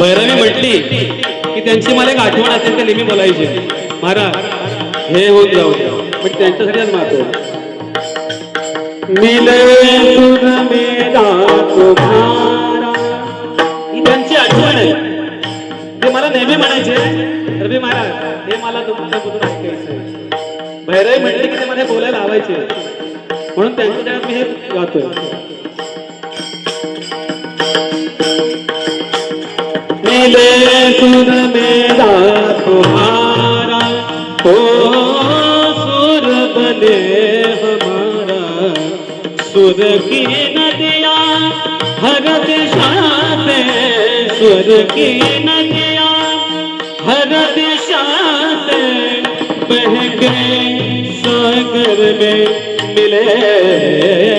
भैरवी म्हटली की त्यांची मला एक आठवण असेल ते नेहमी बोलायची. महाराज हे होऊन जाऊ पण त्यांच्यासाठी आज मागतो मिले सुर मेरा तुम्हारा ही त्यांची आठवण आहे. ते मला नेहमी म्हणायचे. रवी महाराज हे मला तुमच्याबद्दल ऐकायचं आहे भैरवी म्हटली की ते मला बोलायला लावायचे. म्हणून त्यांच्या मी हे गातोय. सुर मेरा तुम्हारा। ओ सुर बने हमारा। सुर की नदिया हर दिशा से सुर की नदिया हर दिशा से बह गए सागर में मिले।